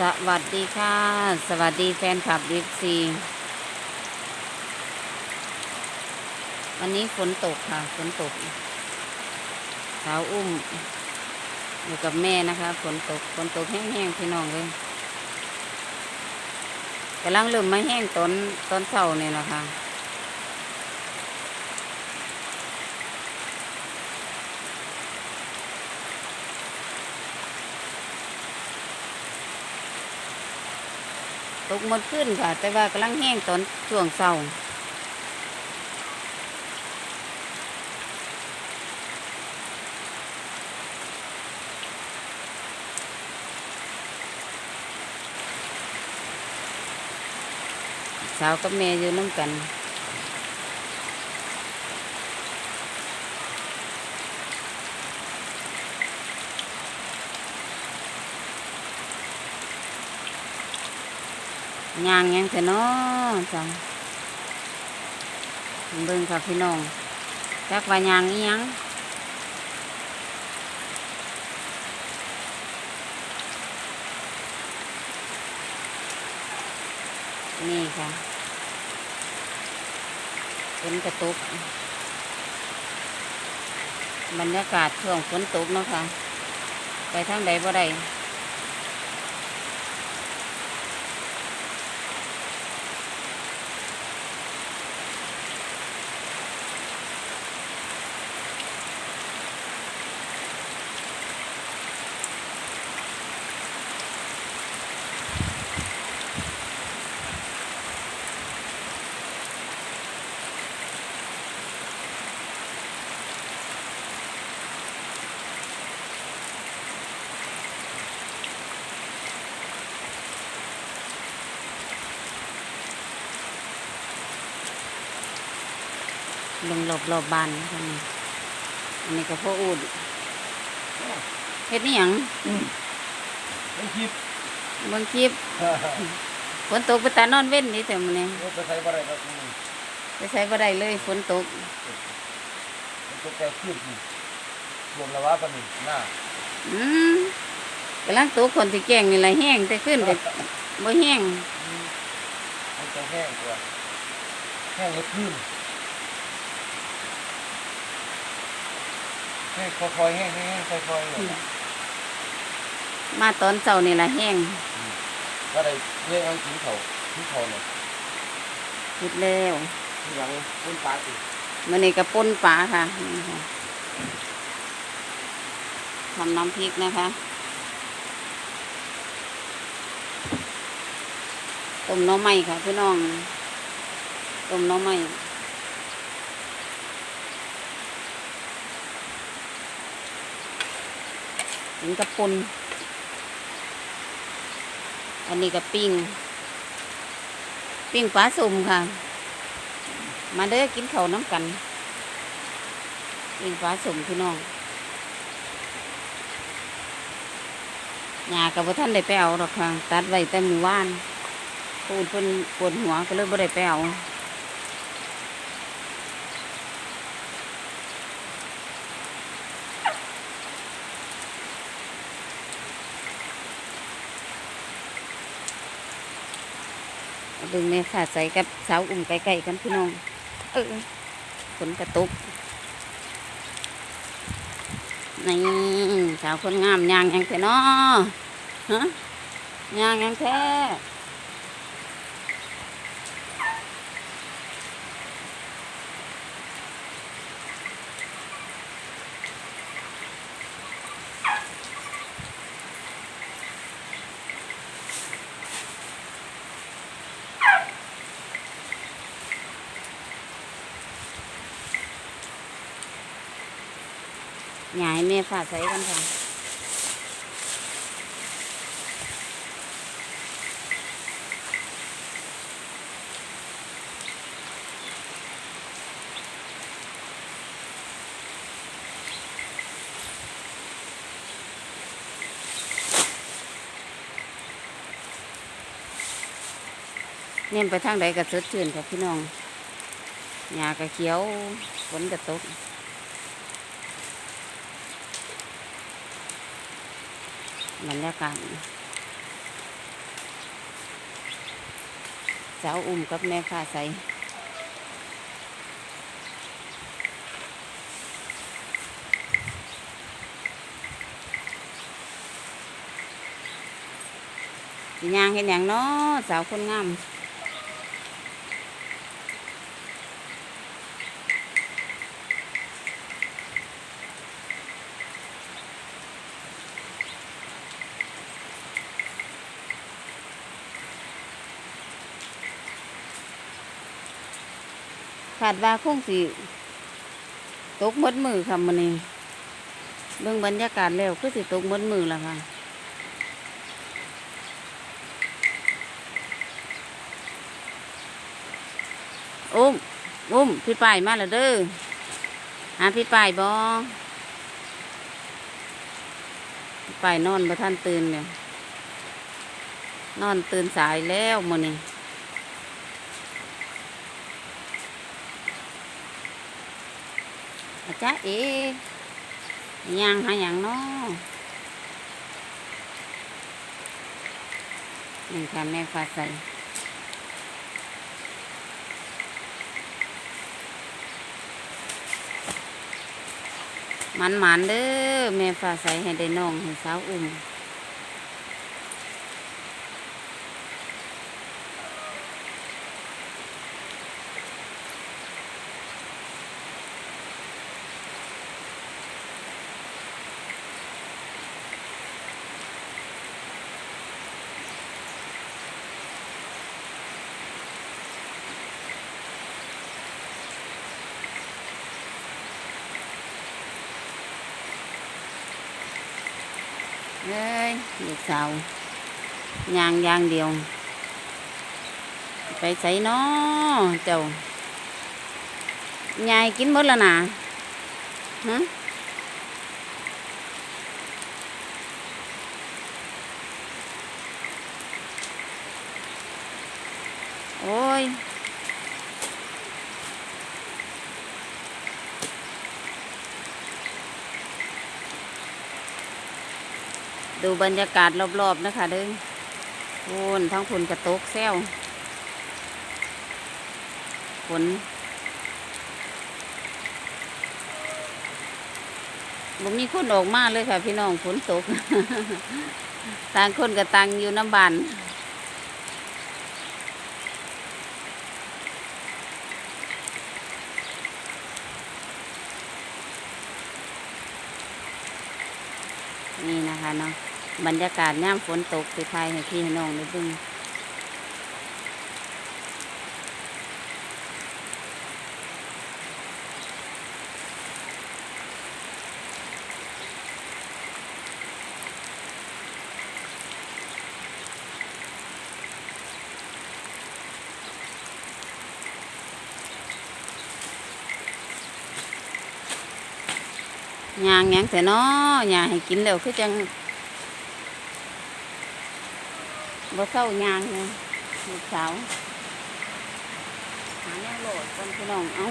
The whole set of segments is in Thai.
สวัสดีค่ะ สวัสดีแฟนคลับดิฟซีวันนี้ฝนตกค่ะ ฝนตก สาวอุ้ม อยู่กับแม่นะคะ ฝนตก ฝนตกแห้งๆพี่น้องเลยกำลังเริ่มมาแห้งตอนตอนเช้าเนี่ยนะคะ ตกหมดขึ้นค่ะ แต่ว่ากำลังแห้งตอนช่วงเช้าสาวกับแม่อยู่น้ำกัน ยางยังแต่น้อจ้ะเบิ่งค่ะพี่น้องจักว่ายางอีหยังนี่ค่ะฝนกระตุก บรรยากาศช่วงฝนตกเนาะค่ะ ไปทางใดบ่ได้ ลงหลบหลบบานค่ะนี่อันนี้ก็พ่ออูดเฮ็ดนี่หยังไม่คิดเบิ่งคลิปฝนตกไปตานอนเว้นนี่แต่มื้อนี้รถไปใช้บ่ได้ครับนี่ไปใช้บ่ได้เลยฝนตกมันตกแต่ขึ้นนี่รวมแล้วว่าปานนี้หน้าอืมกำลังตกคนที่แกล้งนี่ล่ะแห้งแต่ขึ้นแต่บ่แห้งมันจะแห้งตัวแห้งแล้วขึ้น แห้งค่อยๆแห้งแห้งๆค่อยๆเลยมาตอนเช้านี่ล่ะแห้งก็ได้เรียกเอากินเขาที่เขาเนี่ยคิดแล้วที่หลังต้นปลาสิมื้อนี้ก็ป่นปลาค่ะนี่ค่ะทำน้ำพริกนะคะต้มหน้อไม้ค่ะพี่น้องต้มหน้อไม้ ถึงกับปนอันนี้กับปิ้ง ปิ้งปลาสุ่มค่ะ มาเด้อกินเขาน้ำกัน ปิ้งปลาสุ่มพี่น้องยากับท่านได้ไปเอาหรอกค่ะ ตัดไว้แต่มือว่านพูดเพิ่นปวดหัวก็เลยบ่ได้ไปเอา ดึงแม่ขาใส่กับสาวอุ่มไก่ๆกันพี่น้อง เออฝนกระตุกนี่สาวคนงามยางยังแค่เนาะฮะยางยังแค่ หยายแม่ฝาใส่กันค่ะเนี่ยไปทางใดก็สดชื่นค่ะพี่น้องหญ้าก็เขียวฝนก็ตก บรรยากาศสาวอุ่มกับแม่ฟ้าใสสิยางเห็นอย่างนาะสาวคนงาม ขาดว่าคงสิตกมดมือค่ะมันนี้เบิ่งบรรยากาศแล้วคือสิตกมดมือแล้วค่ะอุ้มอุ้มพี่ป้ายมาแล้วเด้อหาพี่ป้ายบอพี่ป้ายนอนบ่ท่านตื่นเนี่ยนอนตื่นสายแล้วมื้อนี้ อาจาเอ๋ย่างหาอย่างเนาะนี่ค่ะแม่ฟ้าใสมันมันๆเด้อแม่ฟ้าใสให้ได้น้องให้สาวอุ้ม เอ้ยลูกสาวย่างอย่างเดียว ไปใส่น้อเจ้ายายกินหมดแล้วนะฮะโอ้ย ดูบรรยากาศรอบๆนะคะเด้อโอนทั้งฝนกระตกแซวฝนบ่มีคนออกมาเลยค่ะ พี่น้องฝนตก ต่างคนกับต่างอยู่น้ำบานนี่นะคะเนาะ บรรยากาศย่ามฝนตกสิไทยให้พี่ให้น้องได้เบิ่งย่างหยังแต่น้อย่างให้กินแล้วคือจัง บ่เศร้ายางเลยลูกสาว หาแนวโหลดกันพี่น้อง เอา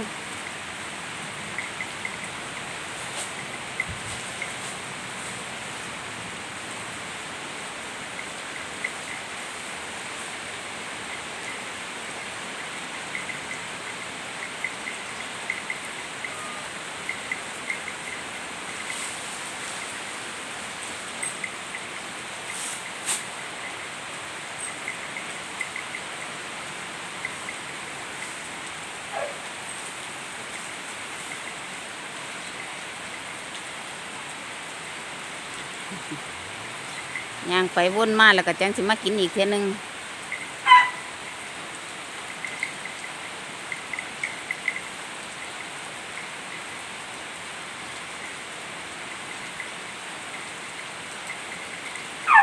ย่างไปวนมาแล้วก็จังสิมากินอีกเทีนึง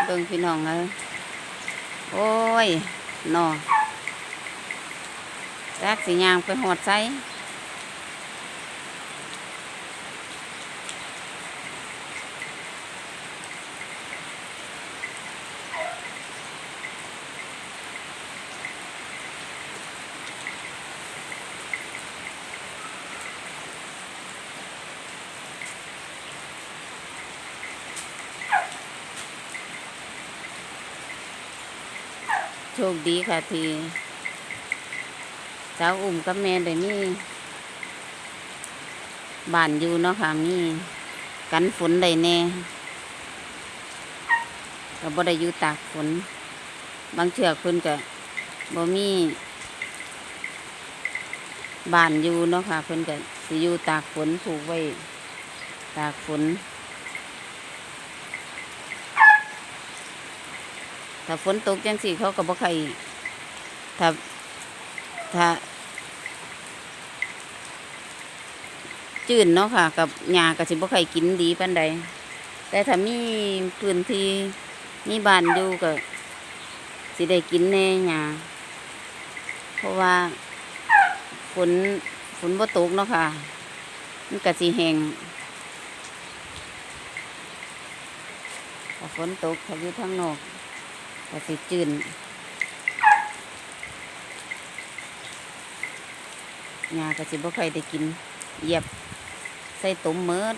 เบิ่งพี่น้องเอ้ยโอ้ยนอจักสิยางไปหอดไซ โชคดีค่ะที่สาวอุ้มกับแม่ได้มีบ้านอยู่เนาะค่ะมีกันฝนได้แน่ก็บ่ได้อยู่ตากฝน บางเชือกเพิ่นก็บ่มีบ้านอยู่เนาะค่ะเพิ่นก็สิอยู่ตากฝนผูกไว้ ตากฝน ถ้าฝนตกจังสี่เขาก็บ่ใครถ้าถ้าจืดเนาะค่ะ กับหญ้าก็สิบ่ใครกินดีปานใด แต่ถ้ามีพื้นที่มีบ้านอยู่ก็สิได้กินแน่หญ้าเพราะว่าฝนฝนบ่ตกเนาะค่ะ มันก็สิแห้งถ้าฝนตกถ้าอยู่ทางนอก ก็สิจืดหญ้าก็สิบ่ค่อยได้กินเหยียบใส่ตุ่มเมิด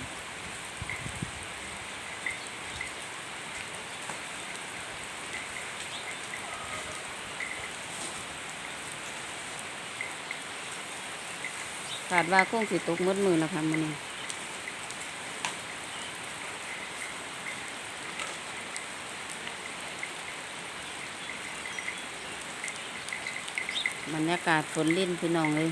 ขาดว่าคงสิตกหมดมือแล้วค่ะมื้อนี้ บรรยากาศฝนลิ้นพี่น้องเลย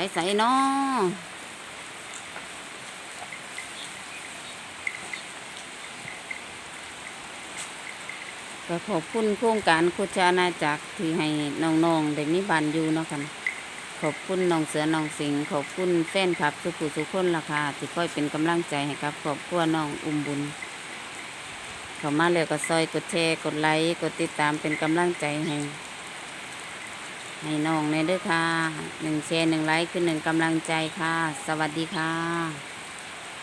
ไปใส่นอก็ขอบคุณโครงการคุชานาจักที่ให้น้องๆได้มีบ้านอยู่เนาะค่ะขอบคุณน้องเสือน้องสิงขอบคุณแฟนคลับทุกผู้ทุกคนล่ะค่ะที่คอยเป็นกำลังใจให้กับครอบครัวน้องอุ้มบุญเข้ามาแล้วก็ซอยกดแชร์กดไลค์กดติดตามเป็นกำลังใจให้ ให้น้องในเด้อค่ะหนึ่งแชร์หนึ่งไลค์คือหนึ่งกำลังใจค่ะ สวัสดีค่ะ